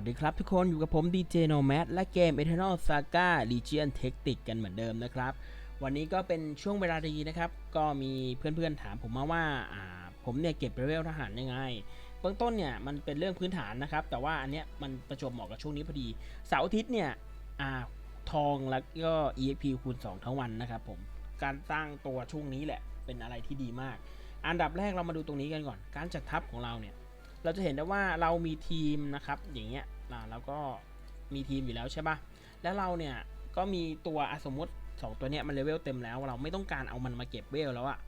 วัสดีครับทุกคนอยู่กับผมดีเจโนแม d และเกม Eternal Saga Legion Tactic กันเหมือนเดิมนะครับ วันนี้ก็เป็นช่วงเวลาดีนะครับ ก็มีเพื่อนๆถามผมมาว่าผมเนี่ยเก็บเลเวลทหารยังไง เบื้องต้นเนี่ยมันเป็นเรื่องพื้นฐานนะครับ แต่ว่าอันเนี้ยมันประจวบเหมาะกับช่วงนี้พอดี เสาร์อาทิตย์เนี่ยอ่าทองแล้วก็ EXP คูณ 2 ทั้งวันนะครับผม การสร้างตัวช่วงนี้แหละเป็นอะไรที่ดีมาก อันดับแรกเรามาดูตรงนี้กันก่อน การจัดทัพของเราเนี่ยเราจะเห็นได้ว่าเรามีทีมนะครับอย่างเงี้ย นะแล้วก็มีทีมอยู่แล้วใช่ปะแล้วเราเนี่ยก็มีตัวสมมติ 2 ตัวเนี้ยมันเลเวลเต็มแล้ว เราไม่ต้องการเอามันมาเก็บเวลแล้วอะ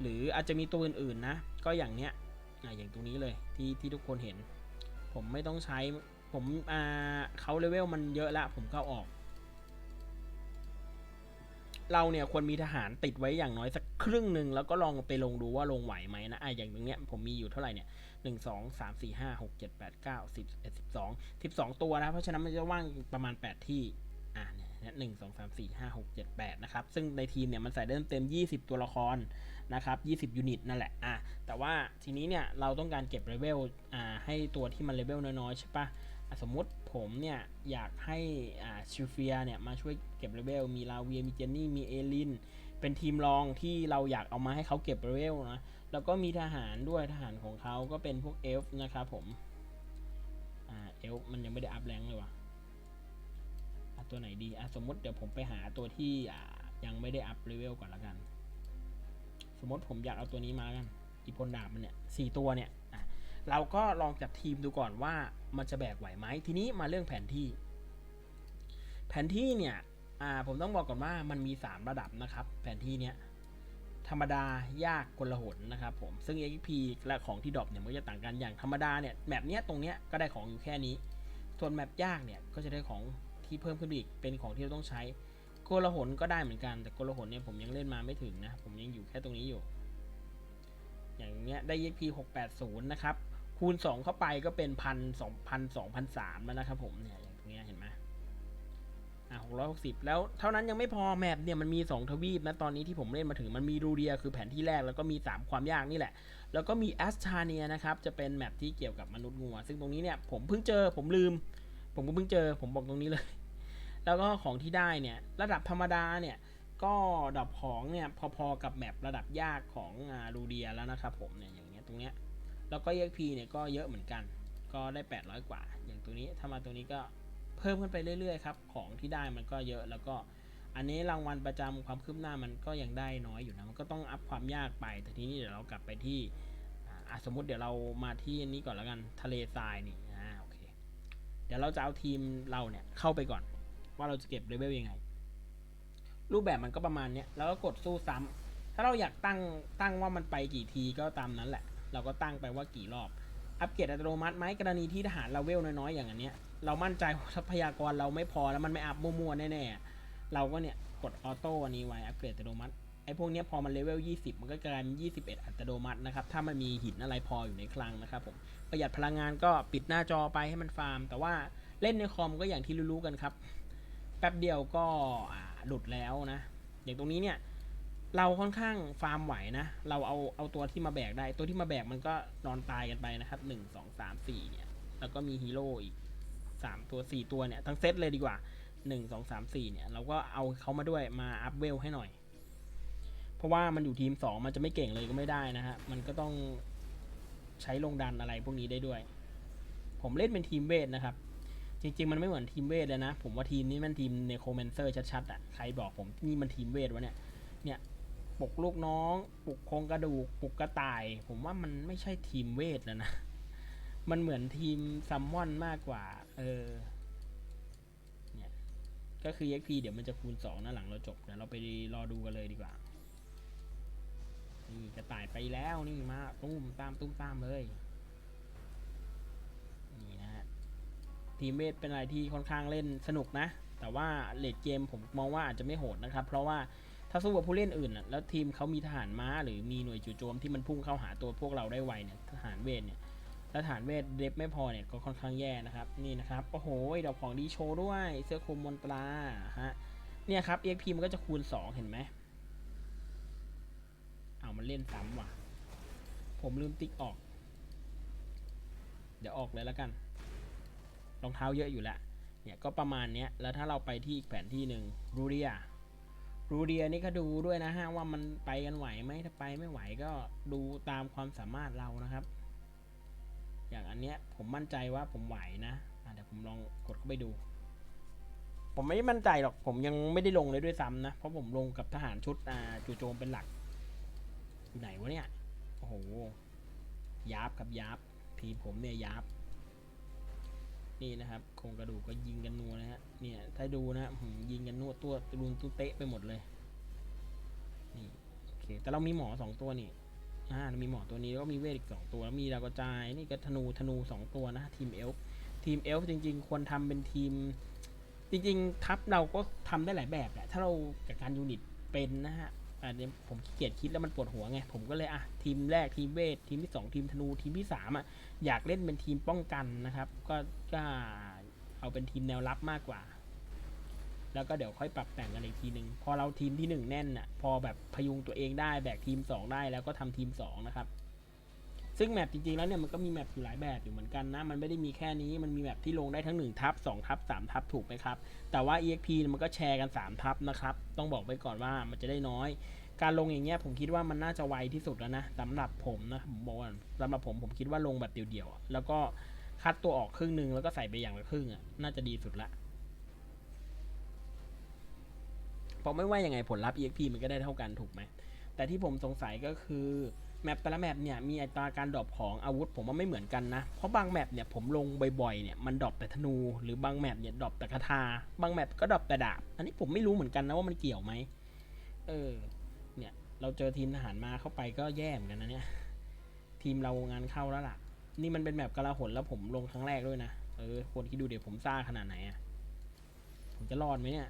หรืออาจจะมีตัวอื่นๆนะ ก็อย่างเนี้ยอย่างตรงนี้เลยที่ที่ทุกคนเห็น ผมไม่ต้องใช้ผมอ่าเขาเลเวลมันเยอะละผมก็เอาออก เราเนี่ยควรมีทหารติดไว้อย่างน้อยสักครึ่งหนึ่งแล้วก็ลองไปลงดูว่าลงไหวไหมนะอะอย่างตรงเนี้ยผมมีอยู่เท่าไหร่เนี่ย หนึ่งสองสามสี่ห้าหกเจ็ดแปดเก้าสิบเอ็ดสิบสองสิบสองตัวนะ เพราะฉะนั้นมันจะว่างประมาณแปดที่อ่าเนี่ยหนึ่งสองสามสี่ห้าหกเจ็ดแปดนะครับ ซึ่งในทีมเนี่ยมันใส่ได้เต็มยี่สิบตัวละครนะครับยี่สิบยูนิตนั่นแหละอะแต่ว่าทีนี้เนี่ยเราต้องการเก็บเลเวลอ่าให้ตัวที่มันเลเวลน้อยๆใช่ปะอะสมมติผมเนี่ยอยากให้อ่าชิลเฟียเนี่ยมาช่วยเก็บเลเวล มีลาเวีย มีเจนนี่ มีเอลิน เป็นทีมรองที่เราอยากเอามาให้เขาเก็บเลเวลนะ แล้วก็มีทหารด้วยทหารของเขาก็เป็นพวกเอลฟ์นะครับผมอ่าเอลฟ์มันยังไม่ได้อัพแรงเลยวะ่ะตัวไหนดีอะสมมติเดี๋ยวผมไปหาตัวที่อ่ายังไม่ได้อัพเลเวลก่อนละกัน สมมติผมอยากเอาตัวนี้มาแล้วกันอีพลดาบมันเนี่ยสี่ตัวเนี่ยอะเราก็ลองจัดทีมดูก่อนว่ามันจะแบกไหวไหมทีนี้มาเรื่องแผนที่ แผนที่เนี่ยอ่าผมต้องบอกก่อนว่ามันมี 3 ระดับนะครับ แผนที่เนี้ย ธรรมดายากกลหนนะครับผมซึ่ง XP และของที่ดรอปเนี่ยมันก็จะต่างกันอย่างธรรมดาเนี่ยแมปเนี้ยตรงเนี้ยก็ได้ของอยู่แค่นี้ ส่วนแมปยากเนี่ยก็จะได้ของที่เพิ่มขึ้นอีกเป็นของที่เราต้องใช้กลหนก็ได้เหมือนกันแต่กลหนเนี่ยผมยังเล่นมาไม่ถึงนะผมยังอยู่แค่ตรงนี้อยู่ อย่างเงี้ยได้ XP 680 นะครับ คูณ 2 เข้าไปก็เป็นพันสองพันสองพันสามแล้วนะครับผมเนี่ยอย่างตรงเนี้ยเห็นไหม อะ660แล้วเท่านั้นยังไม่พอแมปเนี่ยมันมี2ทวีปนะตอนนี้ที่ผมเล่นมาถึงมันมีรูเดียคือแผนที่แรกแล้วก็มี3ความยากนี่แหละ แล้วก็มีแอสทาเนียนะครับจะเป็นแมปที่เกี่ยวกับมนุษย์งัว ซึ่งตรงนี้เนี่ยผมเพิ่งเจอผมลืม ผมก็เพิ่งเจอผมบอกตรงนี้เลย แล้วก็ของที่ได้เนี่ยระดับธรรมดาเนี่ยก็ดับของเนี่ยพอๆกับแมประดับยากของรูเดียแล้วนะครับผมเนี่ยอย่างเงี้ยตรงเนี้ยแล้วก็ EXP เนี่ยก็เยอะเหมือนกัน ก็ได้ 800 กว่า อย่างตรงนี้ถ้ามาตรงนี้ก็ เพิ่มขึ้นไปเรื่อยๆครับของที่ได้มันก็เยอะแล้วก็อันนี้รางวัลประจำความคืบหน้ามันก็ยังได้น้อยอยู่นะมันก็ต้องอัพความยากไปแต่ทีนี้เดี๋ยวเรากลับไปที่อ่าสมมุติเดี๋ยวเรามาที่อันนี้ก่อนแล้วกันทะเลทรายนี่อ่าโอเคเดี๋ยวเราจะเอาทีมเราเนี่ยเข้าไปก่อน ว่าเราจะเก็บเลเวลยังไง รูปแบบมันก็ประมาณเนี้ยแล้วก็กดสู้ซ้ำถ้าเราอยากตั้งตั้งว่ามันไปกี่ทีก็ตามนั้นแหละ เราก็ตั้งไปว่ากี่รอบอัปเกรดอัตโนมัติไหมกรณีที่ทหารเราเวลน้อยๆอย่างอันเนี้ย เรามั่นใจว่าทรัพยากรเราไม่พอแล้วมันไม่อัพมั่วๆแน่ๆเราก็เนี่ยกดออโต้อันนี้ไว้อัปเกรดอัตโนมัติไอ้พวกเนี้ยพอมันเลเวล 20 มันก็กลายเป็น 21 อัตโนมัตินะครับ ถ้ามันมีหินอะไรพออยู่ในคลังนะครับผม ประหยัดพลังงานก็ปิดหน้าจอไปให้มันฟาร์ม แต่ว่าเล่นในคอมก็อย่างที่รู้ๆกันครับ แป๊บเดียวก็หลุดแล้วนะ อย่างตรงนี้เนี่ย เราค่อนข้างฟาร์มไหวนะ เราเอาเอาตัวที่มาแบกได้ ตัวที่มาแบกมันก็นอนตายกันไปนะครับหนึ่งสองสามสี่เนี่ย แล้วก็มีฮีโร่อีก สามตัวสี่ตัวเนี่ยทั้งเซตเลยดีกว่าหนึ่งสองสามสี่เนี่ยเราก็เอาเขามาด้วยมาอัพเวลให้หน่อย เพราะว่ามันอยู่ทีมสองมันจะไม่เก่งเลยก็ไม่ได้นะฮะ มันก็ต้องใช้ลงดันอะไรพวกนี้ได้ด้วย ผมเล่นเป็นทีมเวทนะครับ จริง ๆ มันไม่เหมือนทีมเวทเลยนะ ผมว่าทีมนี้มันทีมเนโครแมนเซอร์ชัดๆอะใครบอกผมนี่มันทีมเวทวะเนี่ยเนี่ยปลุกลูกน้องปลุกโครงกระดูกปลุกกระต่าย ผมว่ามันไม่ใช่ทีมเวทแล้วนะ มันเหมือนทีมซัมมอนมากกว่า เออ เนี่ย ก็คือ XP เดี๋ยวมันจะคูณสองนะหลังเราจบเดี๋ยวเราไปรอดูกันเลยดีกว่า นี่กระต่ายไปแล้วนี่มาตุ้มตามตุ้มตามเลย นี่นะฮะ ทีมเวทเป็นอะไรที่ค่อนข้างเล่นสนุกนะ แต่ว่าเลดเกมผมมองว่าอาจจะไม่โหดนะครับ เพราะว่าถ้าสู้กับผู้เล่นอื่นน่ะแล้วทีมเขามีทหารม้า หรือมีหน่วยจู่โจมที่มันพุ่งเข้าหาตัวพวกเราได้ไวเนี่ยทหารเวทเนี่ย แล้วทหารเวทเดฟไม่พอเนี่ยก็ค่อนข้างแย่นะครับนี่นะครับโอ้โหดอกของดีโชว์ด้วยเสื้อคลุมมนตราฮะเนี่ยครับ EXP มันก็จะคูณ 2 เห็นไหมเอามันเล่นซ้ำว่ะ ผมลืมติ๊กออก เดี๋ยวออกเลยแล้วกันรองเท้าเยอะอยู่แล้วเนี่ยก็ประมาณเนี้ยแล้วถ้าเราไปที่อีกแผนที่หนึ่งรูเรียรูเรียนี่ก็ดูด้วยนะฮะว่ามันไปกันไหวไหมถ้าไปไม่ไหวก็ดูตามความสามารถเรานะครับ อย่างอันเนี้ยผมมั่นใจว่าผมไหวนะเดี๋ยวผมลองกดเข้าไปดู ผมไม่มั่นใจหรอก ผมยังไม่ได้ลงเลยด้วยซ้ำนะ เพราะผมลงกับทหารชุดอ่าจู่โจมเป็นหลัก อยู่ไหนวะเนี่ย โอ้โห ยับครับยับทีผมเนี่ยยับ นี่นะครับโครงกระดูกก็ยิงกันนัวนะฮะ เนี่ย ถ้าดูนะหืมยิงกันนัวตัวรุนตุ้เตะไปหมดเลย นี่ โอเค แต่เรามีหมอสองตัวนี่ อ่ามีหมอตัวนี้แล้วก็มีเวทอีกสองตัวแล้วมีดาวกระจายนี่ก็ธนูธนูสองตัวนะทีมเอลฟ์ทีมเอลฟ์จริง ๆ ควรทำเป็นทีม จริง ๆ ทัพเราก็ทำได้หลายแบบแหละถ้าเรากับการยูนิตเป็นนะฮะอันนี้ผมขี้เกียจคิดแล้วมันปวดหัวไง ผมก็เลยอะทีมแรกทีมเวททีมที่สองทีมธนูทีมที่สามอะอยากเล่นเป็นทีมป้องกันนะครับ ก็ก็เอาเป็นทีมแนวรับมากกว่า แล้วก็เดี๋ยวค่อยปรับแต่งกันอีกทีหนึ่งพอเราทีมที่หนึ่งแน่นอะพอแบบพยุงตัวเองได้แบกทีมสองได้แล้วก็ทำทีมสองนะครับ ซึ่งแมปจริงๆแล้วเนี่ยมันก็มีแมปอยู่หลายแบบอยู่เหมือนกันนะ มันไม่ได้มีแค่นี้มันมีแมปที่ลงได้ทั้ง1ทับ2ทับ3ทับถูกไหมครับ แต่ว่า EXP มันก็แชร์กัน3ทับนะครับต้องบอกไว้ก่อนว่ามันจะได้น้อยการลงอย่างเงี้ยผมคิดว่ามันน่าจะไวที่สุดแล้วนะสำหรับผมนะผมบอกว่าสำหรับผมผมคิดว่าลงแบบเดี่ยวๆแล้วก็คัดตัวออกครึ่งหนึ่งแล้วก็ใส่ไปอย่างละครึ่งอะน่าจะดีสุดละเพ ราะไม่ว่ายังไงผลลัพธ์ EXP มันก็ได้เท่ากันถูกไหม แต่ที่ผมสงสัยก็คือแมปแต่ละแมปเนี่ยมีอัตราการดรอปของอาวุธผมว่าไม่เหมือนกันนะ เพราะบางแมปเนี่ยผมลงบ่อยๆเนี่ยมันดรอปแต่ธนู หรือบางแมปเนี่ยดรอปแต่คาถาบางแมปก็ดรอปแต่ดาบ อันนี้ผมไม่รู้เหมือนกันนะว่ามันเกี่ยวไหมเออเนี่ยเราเจอทีมทหารมาเข้าไปก็แย่เหมือนกันนะเนี่ยทีมเรางานเข้าแล้วล่ะ นี่มันเป็นแมปกระหนแล้วผมลงครั้งแรกด้วยนะเออคนคิดดูเดี๋ยวผมซ่าขนาดไหนอะผมจะรอดไหมเนี่ย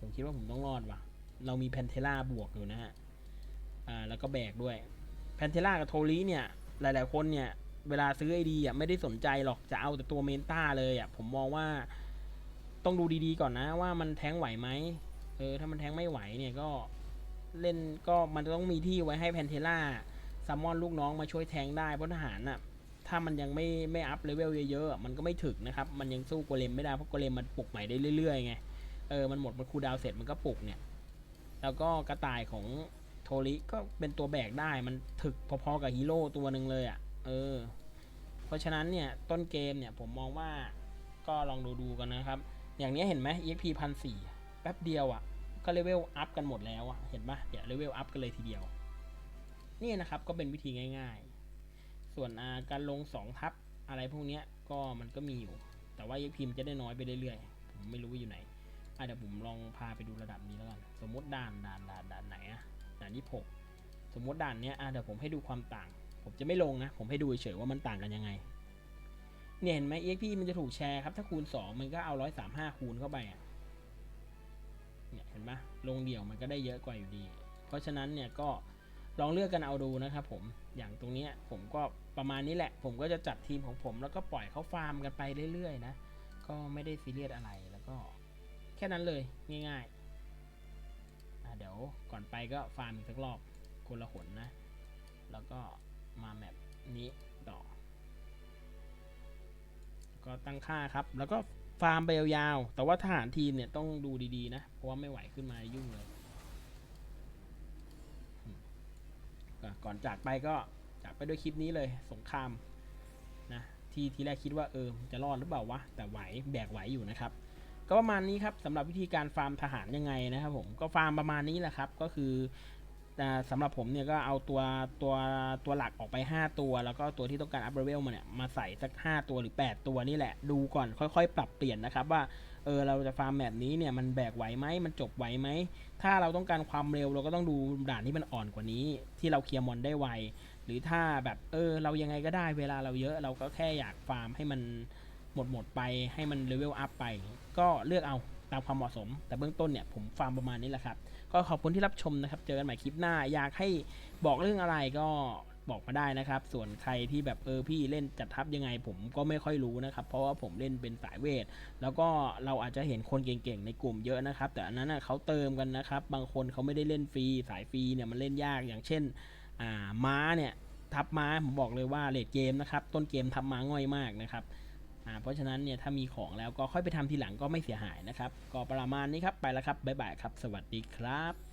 ผมคิดว่าผมต้องรอดว่ะ เรามีแพนเทล่าบวกอยู่นะฮะ อ่า แล้วก็แบกด้วย แพนเทล่ากับโทลีเนี่ย หลาย ๆ คนเนี่ย เวลาซื้อไอดีอะไม่ได้สนใจหรอก จะเอาแต่ตัวเมนต้าเลยอะ ผมมองว่าต้องดูดีๆก่อนนะว่ามันแทงไหวไหม เออ ถ้ามันแทงไม่ไหวเนี่ยก็เล่นก็มันจะต้องมีที่ไว้ให้แพนเทล่าซัมมอนลูกน้องมาช่วยแทงได้เพราะทหารน่ะถ้ามันยังไม่ไม่อัพเลเวลเยอะๆ มันก็ไม่ถึกนะครับ มันยังสู้โกเลมไม่ได้ เพราะโกเลมมันปลุกใหม่ได้เรื่อยๆไง เออมันหมดมันคูดาวเสร็จมันก็ปลุกเนี่ย แล้วก็กระต่ายของโทริก็เป็นตัวแบกได้มันถึกพอๆกับฮีโร่ตัวหนึ่งเลยอะ่ะ เออ เพราะฉะนั้นเนี่ยต้นเกมเนี่ยผมมองว่าก็ลองดูดูกันนะครับ อย่างนี้เห็นไหม EXP พันสี่แป๊บเดียวอะ่ะ ก็เลเวลอัพกันหมดแล้วอะ่ะ เห็นปะเดี๋ยวเลเวลอัพกันเลยทีเดียว นี่นะครับก็เป็นวิธีง่าย ๆ ส่วนาการลงสองทับอะไรพวกนี้ก็มันก็มีอยู่ แต่ว่า EXP มันจะได้น้อยไปเรื่อยๆ ผมไม่รู้ว่าอยู่ไหน เดี๋ยวผมลองพาไปดูระดับนี้แล้วกัน สมมติด่านด่านด่านด่านไหนอะด่านยี่หกสมมติด่านเนี้ยอะเดี๋ยวผมให้ดูความต่าง ผมจะไม่ลงนะ ผมให้ดูเฉยว่ามันต่างกันยังไง เนี่ยเห็นไหม EXP มันจะถูกแชร์ครับ ถ้าคูณ 2 มันก็เอา 135 คูณเข้าไปอะเนี่ยเห็นปะลงเดี่ยวมันก็ได้เยอะกว่าอยู่ดี เพราะฉะนั้นเนี่ยก็ลองเลือกกันเอาดูนะครับผม อย่างตรงเนี้ยผมก็ประมาณนี้แหละ ผมก็จะจัดทีมของผม แล้วก็ปล่อยเขาฟาร์มกันไปเรื่อยๆนะ ก็ไม่ได้ซีเรียสอะไรแล้วก็ แค่นั้นเลยง่ายๆเดี๋ยวก่อนไปก็ฟาร์มอีกสักรอบคนละหนนะ แล้วก็มาแมปนี้ต่อ ก็ตั้งค่าครับ แล้วก็ฟาร์มไปยาวๆแต่ว่าทหารทีมเนี่ยต้องดูดีๆนะ เพราะว่าไม่ไหวขึ้นมายุ่งเลยก็ก่อนจากไปก็จากไปด้วยคลิปนี้เลยสงครามนะที่ทีแรกคิดว่าเออจะรอดหรือเปล่าวะ แต่ไหวแบกไหวอยู่นะครับ ก็ประมาณนี้ครับสำหรับวิธีการฟาร์มทหารยังไงนะครับผมก็ฟาร์มประมาณนี้แหละครับ ก็คืออ่าสำหรับผมเนี่ยก็เอาตัวตัวตัวหลักออกไป 5 ตัว แล้วก็ตัวที่ต้องการอัพเลเวลมาเนี่ยมาใส่สัก 5 ตัวหรือ 8 ตัวนี่แหละ ดูก่อนค่อยๆ ปรับเปลี่ยนนะครับว่าเออเราจะฟาร์มแบบนี้เนี่ยมันแบกไหวไหมมันจบไหวไหม ถ้าเราต้องการความเร็วเราก็ต้องดูด่านที่มันอ่อนกว่านี้ ที่เราเคลียร์มอนได้ไว หรือถ้าแบบเออเรายังไงก็ได้เวลาเราเยอะเราก็แค่อยากฟาร์มให้มัน หมดหมดๆไปให้มันเลเวลอัพไป ก็เลือกเอาตามความเหมาะสม แต่เบื้องต้นเนี่ยผมฟาร์มประมาณนี้แหละครับ ก็ขอบคุณที่รับชมนะครับ เจอกันใหม่คลิปหน้า อยากให้บอกเรื่องอะไรก็บอกมาได้นะครับ ส่วนใครที่แบบเออพี่เล่นจัดทัพยังไงผมก็ไม่ค่อยรู้นะครับ เพราะว่าผมเล่นเป็นสายเวท แล้วก็เราอาจจะเห็นคนเก่งๆในกลุ่มเยอะนะครับ แต่อันนั้นเขาเติมกันนะครับ บางคนเขาไม่ได้เล่นฟรี สายฟรีเนี่ยมันเล่นยาก อย่างเช่น อ่า ม้าเนี่ยทับม้าผมบอกเลยว่าเลดเกมนะครับ ต้นเกมทับม้าง่อยมากนะครับ อ่าเพราะฉะนั้นเนี่ยถ้ามีของแล้วก็ค่อยไปทำทีหลังก็ไม่เสียหายนะครับ ก็ประมาณนี้ครับไปแล้วครับบ๊ายบายครับ สวัสดีครับ